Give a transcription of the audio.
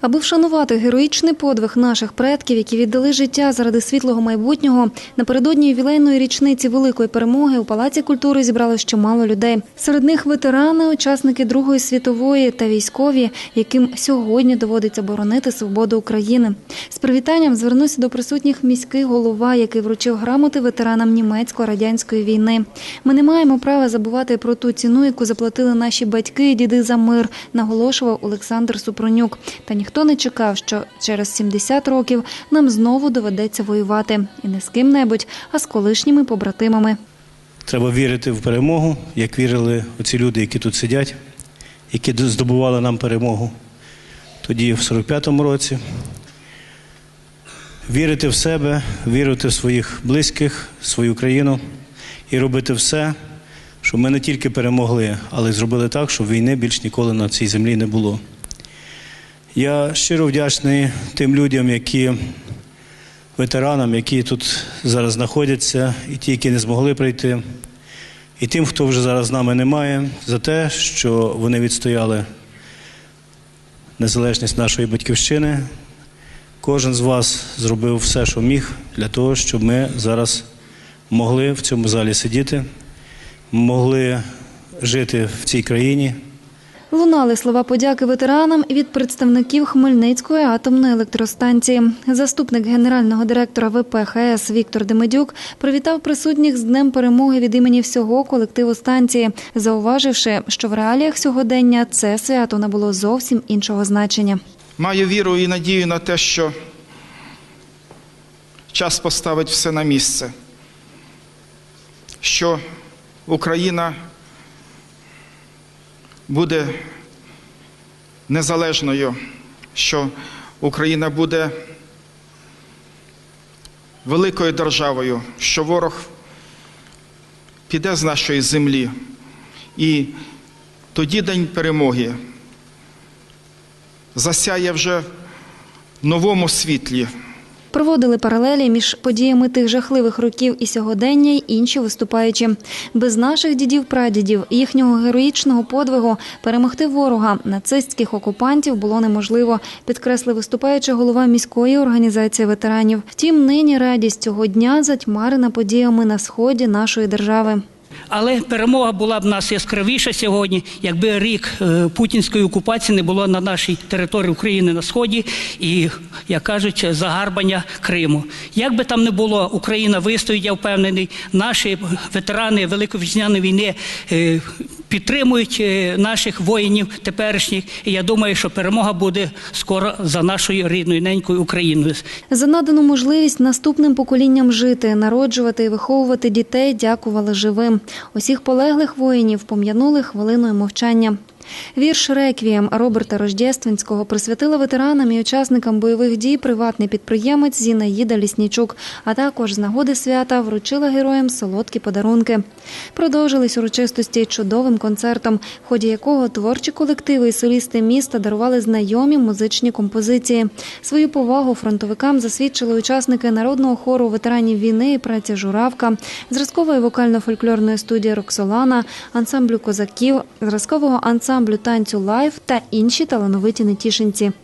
Аби вшанувати героїчний подвиг наших предків, які віддали життя заради світлого майбутнього, напередодні ювілейної річниці великої перемоги у палаці культури зібралось чимало людей. Серед них ветерани, учасники Другої світової та військові, яким сьогодні доводиться боронити свободу України. З привітанням звернувся до присутніх міський голова, який вручив грамоти ветеранам німецько-радянської війни. Ми не маємо права забувати про ту ціну, яку заплатили наші батьки і діди за мир, наголошував Олександр Супронюк. Та ніхто не чекав, що через 70 років нам знову доведеться воювати і не з ким-небудь, а з колишніми побратимами. Треба вірити в перемогу, як вірили оці люди, які тут сидять, які здобували нам перемогу тоді, в 45-му році. Вірити в себе, вірити в своїх близьких, свою країну і робити все, щоб ми не тільки перемогли, але й зробили так, щоб війни більш ніколи на цій землі не було. Я щиро вдячний тим людям, які ветеранам, які тут зараз знаходяться, і ті, які не змогли прийти, і тим, хто вже зараз з нами немає, за те, що вони відстояли незалежність нашої батьківщини. Кожен з вас зробив все, що міг, для того, щоб ми зараз могли в цьому залі сидіти, могли жити в цій країні. Лунали слова подяки ветеранам від представників Хмельницької атомної електростанції. Заступник генерального директора ВП ХС Віктор Демидюк привітав присутніх з Днем перемоги від імені всього колективу станції, зауваживши, що в реаліях сьогодення це свято набуло зовсім іншого значення. Маю віру і надію на те, що час поставить все на місце, що Україна буде незалежною, що Україна буде великою державою, що ворог піде з нашої землі. І тоді день перемоги засяє вже в новому світлі. Проводили паралелі між подіями тих жахливих років і сьогодення й інші виступаючі. Без наших дідів-прадідів, їхнього героїчного подвигу перемогти ворога нацистських окупантів було неможливо, підкреслив виступаючи голова міської організації ветеранів. Втім, нині радість цього дня затьмарена подіями на сході нашої держави. Але перемога була б нас яскравіша сьогодні, якби рік е, путінської окупації не було на нашій території України на сході і, як кажуть, загарбання Криму. Як би там не було, Україна вистоїть, я впевнений. Наші ветерани Великої війни е, підтримують е, наших воїнів теперішніх. І я думаю, що перемога буде скоро за нашою рідною ненькою Україною. За надану можливість наступним поколінням жити, народжувати і виховувати дітей дякували живим. Усіх полеглих воїнів пом'янули хвилиною мовчання. Вірш Реквієм Роберта Рождєственського присвятила ветеранам і учасникам бойових дій приватний підприємець Зінаїда Ліснічук, а також з нагоди свята вручила героям солодкі подарунки. Продовжились урочистості чудовим концертом, в ході якого творчі колективи і солісти міста дарували знайомі музичні композиції. Свою повагу фронтовикам засвідчили учасники народного хору ветеранів війни і праці Журавка, зразкової вокально-фольклорної студії Роксолана, ансамблю козаків, зразкового ансамблю танцю Лайф та інші талановиті нетішинці.